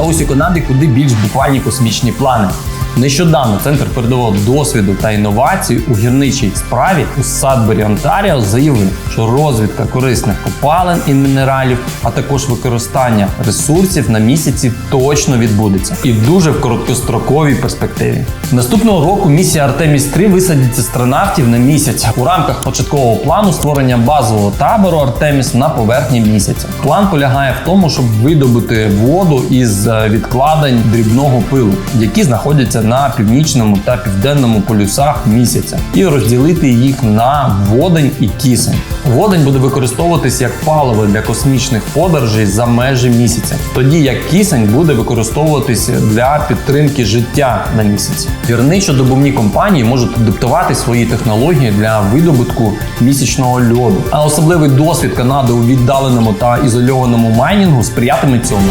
ось у Канади куди більш буквальні космічні плани. Нещодавно центр передового досвіду та інновацій у гірничій справі у Садбері, Онтаріо заявив, що розвідка корисних копалин і мінералів, а також використання ресурсів на місяці точно відбудеться і дуже в короткостроковій перспективі. Наступного року місія Артеміс 3 висадить астронавтів на місяць у рамках початкового плану створення базового табору Артеміс на поверхні місяця. План полягає в тому, щоб видобути воду із е, відкладень дрібного пилу, які знаходяться на північному та південному полюсах місяця, і розділити їх на водень і кисень. Водень буде використовуватись як паливо для космічних подорожей за межі місяця, тоді як кисень буде використовуватись для підтримки життя на місяці. Гірничо-добувні компанії можуть адаптувати свої технології для видобутку місячного льоду, а особливий досвід Канади у віддаленому та ізольованому майнінгу сприятиме цьому.